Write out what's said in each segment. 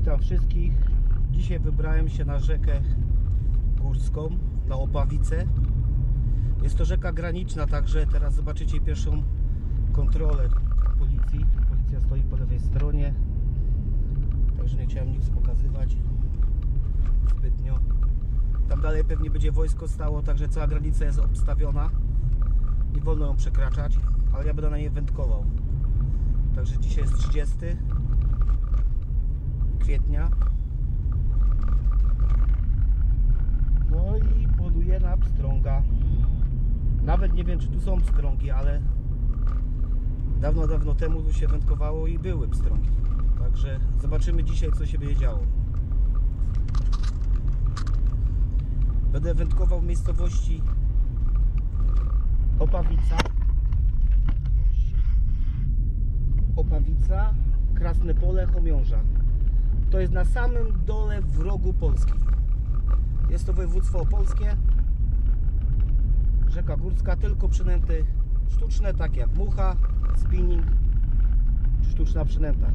Witam wszystkich. Dzisiaj wybrałem się na rzekę górską, na Opawicę. Jest to rzeka graniczna, także teraz zobaczycie pierwszą kontrolę policji. Policja stoi po lewej stronie. Także nie chciałem nic pokazywać zbytnio. Tam dalej pewnie będzie wojsko stało, także cała granica jest obstawiona. Nie wolno ją przekraczać, ale ja będę na niej wędkował. Także dzisiaj jest 30 kwietnia. No i poluję na pstrąga. Nawet nie wiem, czy tu są pstrągi, ale dawno, dawno temu tu się wędkowało i były pstrągi. Także zobaczymy dzisiaj, co się będzie działo. Będę wędkował w miejscowości Opawica. Opawica, Krasne Pole, Chomiąża. To jest na samym dole w rogu Polski. Jest to województwo opolskie. Rzeka Górska, tylko przynęty sztuczne, takie jak mucha, spinning czy sztuczna przynęta.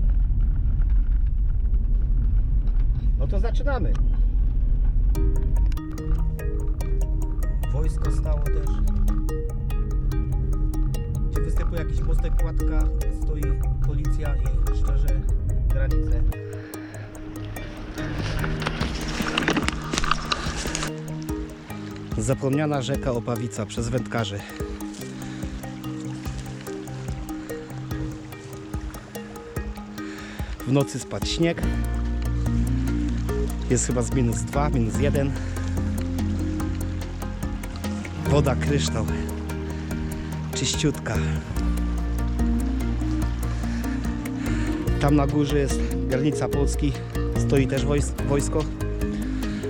No to zaczynamy. Wojsko stało też. Gdzie występuje jakiś mostek, płatka, stoi policja i szczerze granice. Zapomniana rzeka Opawica przez wędkarzy. W nocy spadł śnieg. Jest chyba z minus 2, minus 1. Woda kryształ. Czyściutka. Tam na górze jest granica Polski. Stoi też wojs- wojsko.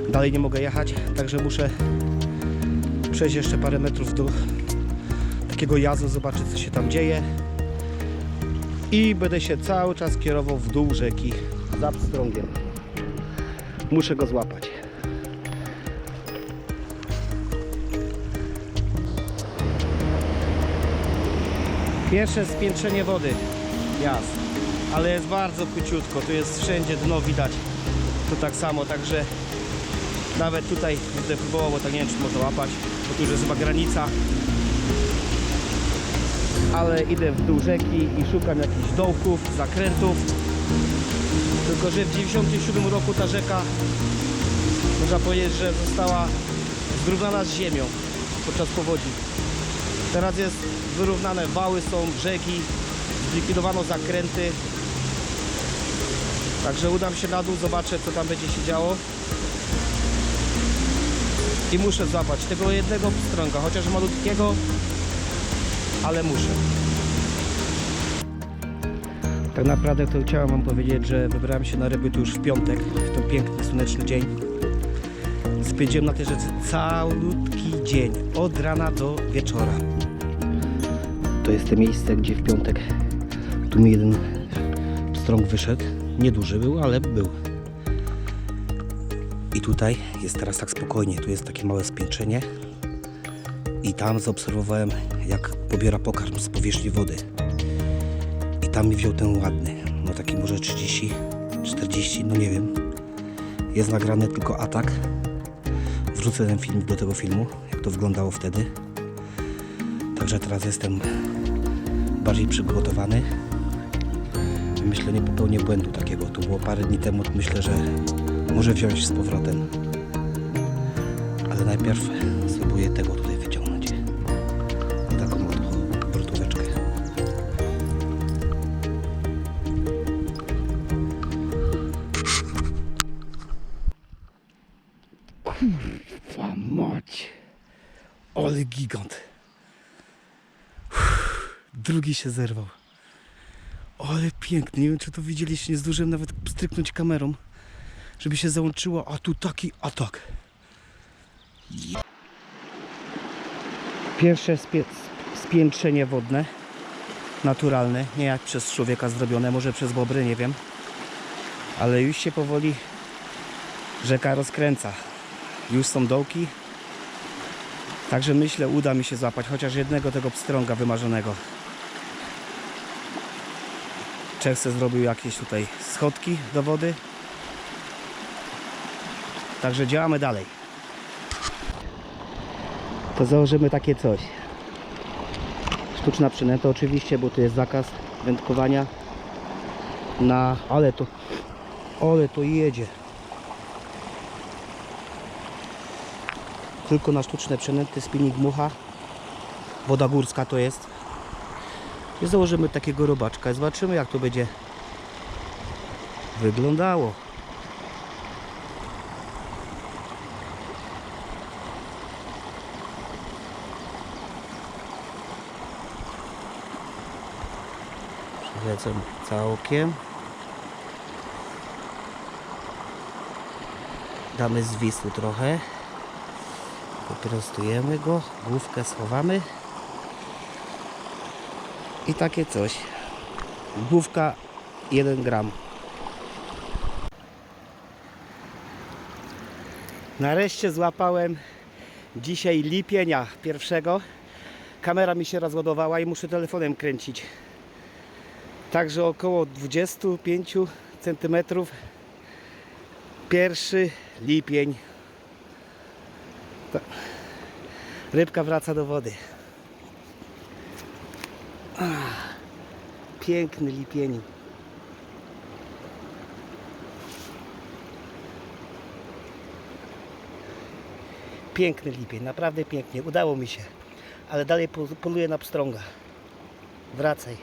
Dalej nie mogę jechać, także muszę przejść jeszcze parę metrów do takiego jazu, zobaczyć co się tam dzieje. I będę się cały czas kierował w dół rzeki za pstrągiem. Muszę go złapać. Pierwsze spiętrzenie wody. Jasne. Ale jest bardzo króciutko. Tu jest wszędzie dno widać. Tu tak samo, także nawet tutaj będę próbował, bo tak nie wiem czy można łapać, bo tu już jest chyba granica. Ale idę w dół rzeki i szukam jakichś dołków, zakrętów. Tylko, że w 97 roku ta rzeka, można powiedzieć, że została zrównana z ziemią podczas powodzi. Teraz jest wyrównane, wały są, brzegi, zlikwidowano zakręty. Także udam się na dół, zobaczę co tam będzie się działo. I muszę złapać tego jednego pstrąga, chociaż malutkiego, ale muszę. Tak naprawdę to chciałem Wam powiedzieć, że wybrałem się na ryby tu już w piątek, w ten piękny, słoneczny dzień. Spędziłem na tej rzece całutki dzień, od rana do wieczora. To jest to miejsce, gdzie w piątek tu mi jeden pstrąg wyszedł. Nieduży był, ale był. I tutaj jest teraz tak spokojnie. Tu jest takie małe spiętrzenie. I tam zaobserwowałem, jak pobiera pokarm z powierzchni wody. I tam mi wziął ten ładny. No taki może 30, 40, no nie wiem. Jest nagrany tylko atak. Wrzucę ten filmik do tego filmu, jak to wyglądało wtedy. Także teraz jestem bardziej przygotowany. Myślę, nie popełnię błędu takiego. To było parę dni temu, myślę, że może wziąć z powrotem. Ale najpierw spróbuję tego tutaj wyciągnąć. Taką brutóweczkę. Kurwa mać. Ale gigant. Uff, Drugi się zerwał. Ale piękny. Nie wiem, czy to widzieliście. Nie zdążyłem nawet stryknąć kamerą, żeby się załączyło. A tu taki atak. Pierwsze spie- spiętrzenie wodne. Naturalne. Nie jak przez człowieka zrobione. Może przez bobry, nie wiem. Ale już się powoli rzeka rozkręca. Już są dołki. Także myślę, uda mi się złapać chociaż jednego tego pstrąga wymarzonego. Czech se zrobił jakieś tutaj schodki do wody. Także działamy dalej. To założymy takie coś. Sztuczna przynęta oczywiście, bo tu jest zakaz wędkowania na... Ale to... Ale to jedzie. Tylko na sztuczne przynęty spinning mucha. Woda górska to jest. I założymy takiego robaczka zobaczymy jak to będzie wyglądało. Przewlecę całkiem. Damy zwisu trochę. Poprostujemy go, główkę schowamy. I takie coś. Główka 1 gram. Nareszcie złapałem dzisiaj lipienia pierwszego. Kamera mi się rozładowała i muszę telefonem kręcić. Także około 25 cm. Pierwszy lipień. Rybka wraca do wody. Piękny lipień. Piękny lipień, naprawdę pięknie. Udało mi się. Ale dalej po- poluję na pstrąga. Wracaj.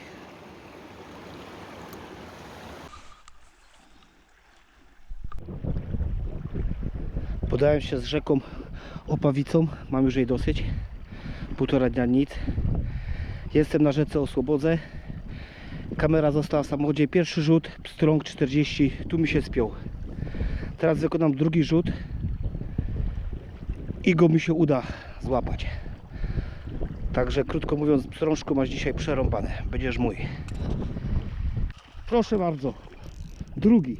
Podałem się z rzeką Opawicą. Mam już jej dosyć. Półtora dnia nic. Jestem na rzece Osłobodze. Kamera została w samochodzie. Pierwszy rzut, pstrąg 40. Tu mi się spiął. Teraz wykonam drugi rzut. I go mi się uda złapać. Także krótko mówiąc, pstrążku masz dzisiaj przerąbane. Będziesz mój. Proszę bardzo. Drugi.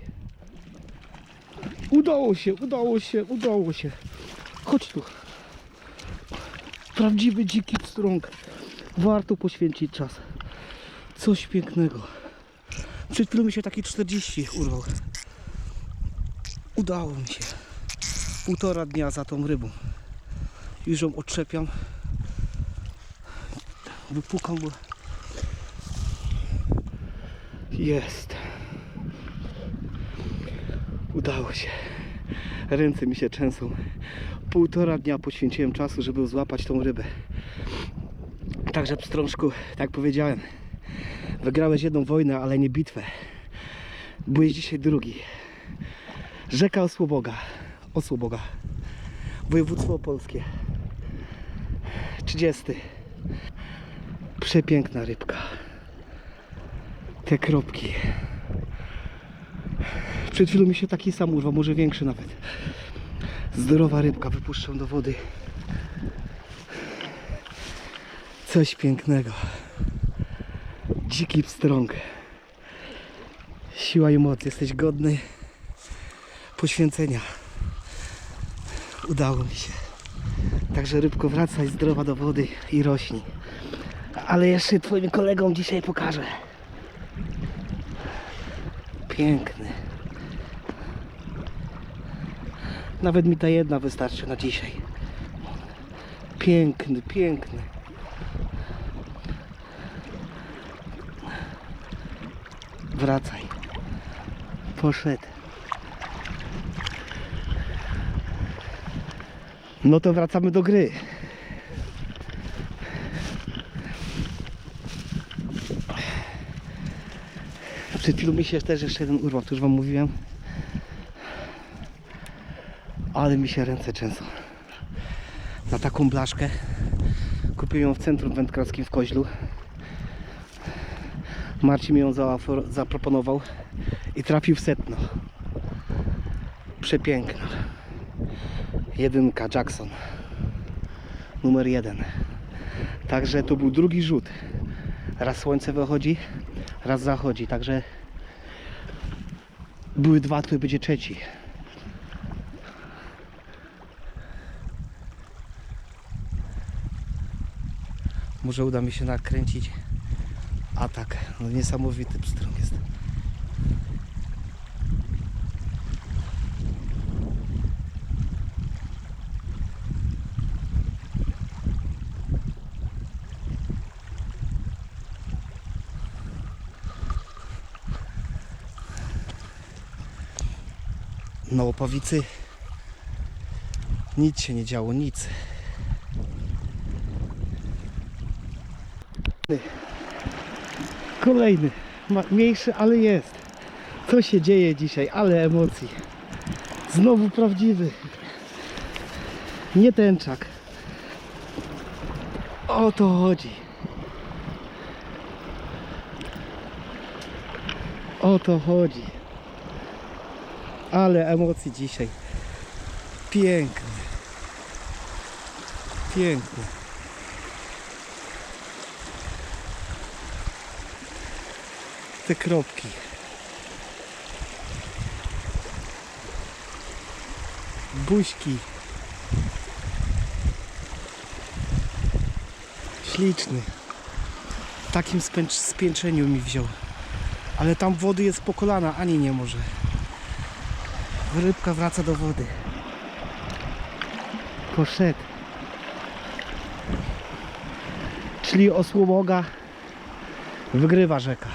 Udało się, udało się, udało się. Chodź tu. Prawdziwy dziki pstrąg. Warto poświęcić czas. Coś pięknego. Przed chwilą mi się taki 40 urwał. Udało mi się. Półtora dnia za tą rybą. Już ją odczepiam. Wypukam, bo... Jest. Udało się. Ręce mi się trzęsą. Półtora dnia poświęciłem czasu, żeby złapać tą rybę. Także pstrążku, tak powiedziałem, wygrałeś jedną wojnę, ale nie bitwę. Byłeś dzisiaj drugi. Rzeka Osłoboga. Osłoboga. Województwo opolskie. 30. Przepiękna rybka. Te kropki. Przed chwilą mi się taki sam urwał, może większy nawet. Zdrowa rybka, wypuszczam do wody. Coś pięknego. Dziki pstrąg. Siła i moc, jesteś godny poświęcenia. Udało mi się. Także rybko wracaj zdrowa do wody i rośnij. Ale jeszcze twoim kolegom dzisiaj pokażę. Piękny. Nawet mi ta jedna wystarczy na dzisiaj. Piękny, piękny. Wracaj. Poszedł. No to wracamy do gry. Przed chwilą mi się też jeszcze jeden urwał, to już wam mówiłem. Ale mi się ręce trzęsą. Na taką blaszkę kupiłem ją w centrum wędkarskim w Koźlu. Marcin mi ją zaproponował i trafił w setno. Przepiękna. Jedynka Jackson. Numer jeden. Także to był drugi rzut. Raz słońce wychodzi, raz zachodzi. Także były dwa, to będzie trzeci. Może uda mi się nakręcić atak. No, niesamowity pstrąg jest. na łopawicy nic się nie działo, nic. Kolejny, mniejszy, ale jest. Co się dzieje dzisiaj? Ale emocji. Znowu prawdziwy. Nie tęczak. O to chodzi. O to chodzi. Ale emocji dzisiaj. Piękny. Piękny. Te kropki. Buźki. Śliczny. W takim spiętrzeniu mi wziął. Ale tam wody jest po kolana, ani nie może. Rybka wraca do wody. Poszedł. Czyli osłomoga wygrywa rzeka.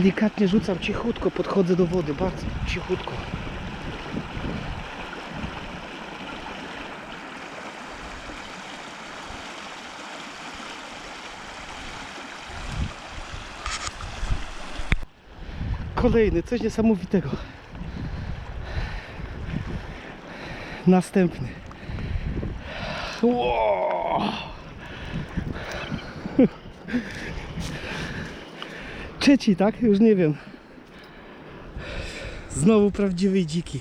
Delikatnie rzucam, cichutko podchodzę do wody, bardzo cichutko. Kolejny, coś niesamowitego. Następny. Ło! Trzeci, tak? Już nie wiem. Znowu prawdziwy dziki.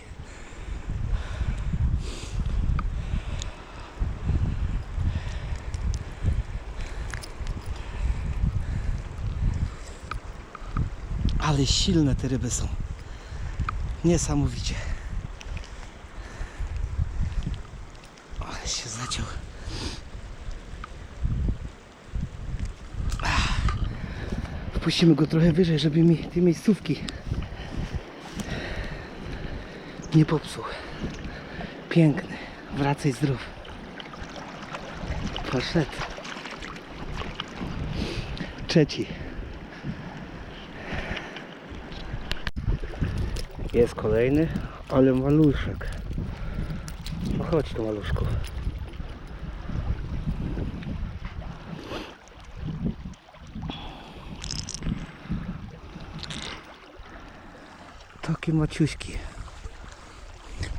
Ale silne te ryby są. Niesamowicie. Ale się zaciął. Wpuścimy go trochę wyżej, żeby mi tej miejscówki nie popsuł. Piękny. Wracaj zdrów. Poszedł. Trzeci. Jest kolejny, ale maluszek. No chodź tu maluszku. Takie maciuśki.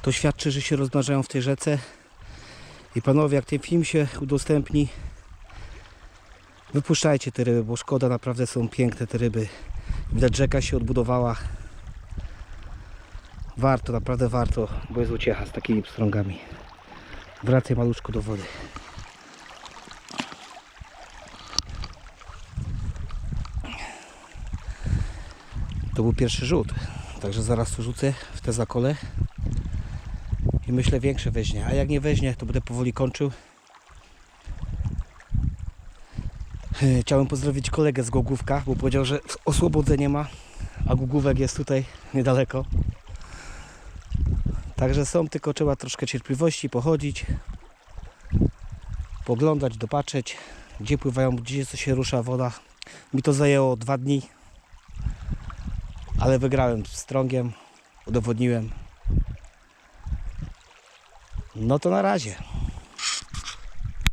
To świadczy, że się rozmnażają w tej rzece. I panowie, jak ten film się udostępni, wypuszczajcie te ryby, bo szkoda, naprawdę są piękne te ryby. Widać, rzeka się odbudowała. Warto, naprawdę warto, bo jest uciecha z takimi pstrągami. Wracaj maluszko do wody. To był pierwszy rzut, także zaraz tu rzucę w te zakole i myślę większe weźmie, a jak nie weźmie to będę powoli kończył. E, Chciałem pozdrowić kolegę z Gogówka, bo powiedział, że osłobodzenie ma, a Gogówek jest tutaj niedaleko. Także są, tylko trzeba troszkę cierpliwości, pochodzić, poglądać, dopatrzeć, gdzie pływają, gdzie co się rusza woda. Mi to zajęło dwa dni, ale wygrałem z strągiem, udowodniłem. No to na razie.